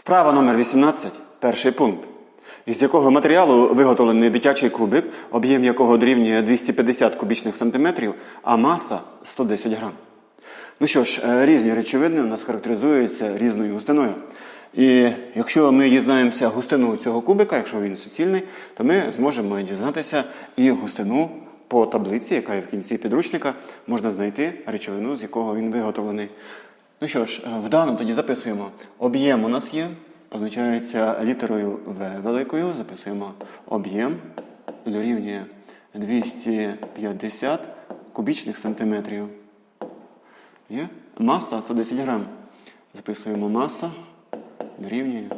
Вправа номер 18, перший пункт. Із якого матеріалу виготовлений дитячий кубик, об'єм якого дорівнює 250 кубічних сантиметрів, а маса 110 грам. Ну що ж, е, різні речовини у нас характеризуються різною густиною. І якщо ми дізнаємося густину цього кубика, якщо він суцільний, то ми зможемо дізнатися і густину по таблиці, яка є в кінці підручника, можна знайти речовину, з якого він виготовлений. Ну що ж, е, в даному тоді записуємо. Об'єм у нас є, позначається літерою В великою. Записуємо об'єм дорівнює 250 кубічних сантиметрів. Є? Маса 110 грам. Записуємо маса дорівнює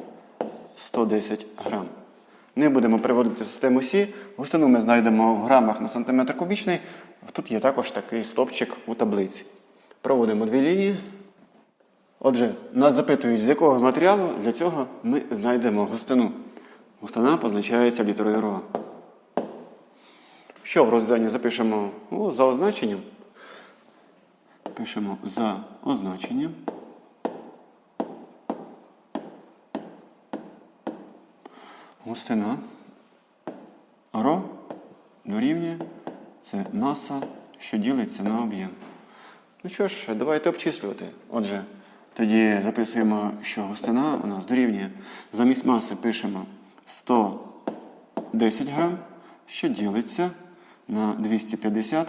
110 грам. Не будемо приводити систему Сі. Густину ми знайдемо в грамах на сантиметр кубічний. Тут є також такий стопчик у таблиці. Проводимо дві лінії. Отже, нас запитують, з якого матеріалу для цього ми знайдемо густину. Густина позначається літерою РО. Що в розділі запишемо Ну, за означенням? Пишемо за означенням. Густина ро дорівнює це маса, що ділиться на об'єм. Ну що ж, давайте обчислювати. Отже, тоді записуємо, що густина у нас дорівнює. Замість маси пишемо 110 грам, що ділиться на 250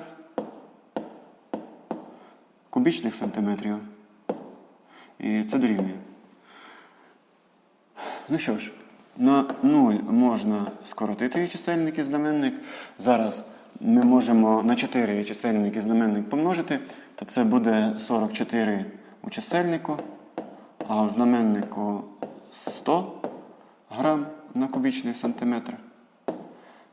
кубічних сантиметрів. І це дорівнює. Ну що ж, на 0 можна скоротити чисельник і знаменник. Зараз ми можемо на 4 і чисельник і знаменник помножити, то це буде 44 у чисельнику, а в знаменнику 100 грам на кубічний сантиметр.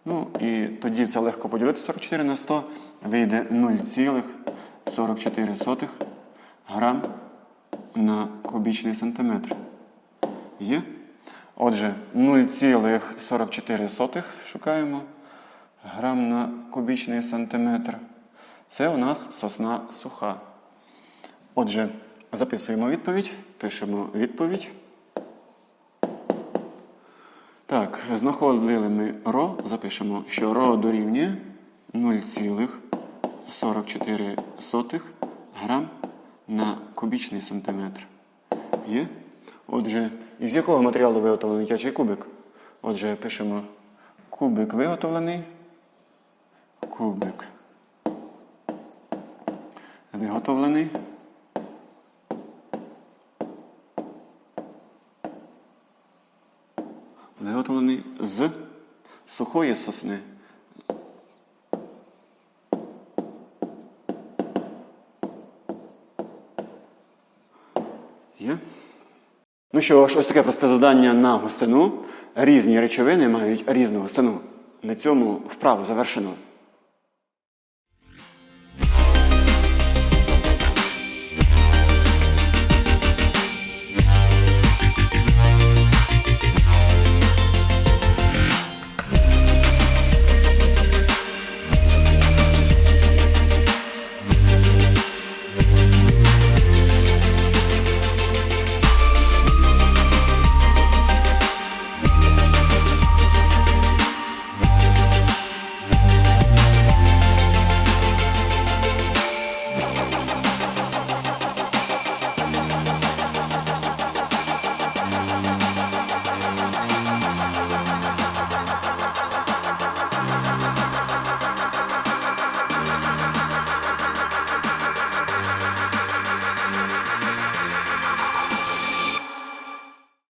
Ну і тоді це легко поділити 44 на 100, вийде 0,44 грам на кубічний сантиметр. Є? Отже, 0,44 шукаємо грам на кубічний сантиметр. Це у нас сосна суха. Отже, записуємо відповідь, пишемо відповідь. Так, знаходили ми ро, запишемо, що ро дорівнює 0,44 грам на кубічний сантиметр. Є? Отже, із якого матеріалу виготовлений дитячий кубик? Отже, пишемо кубик виготовлений. Кубик. Виготовлений сухої сосни. Є? Ну що ж, ось таке просте завдання на густину. Різні речовини мають різну густину. На цьому вправу завершено.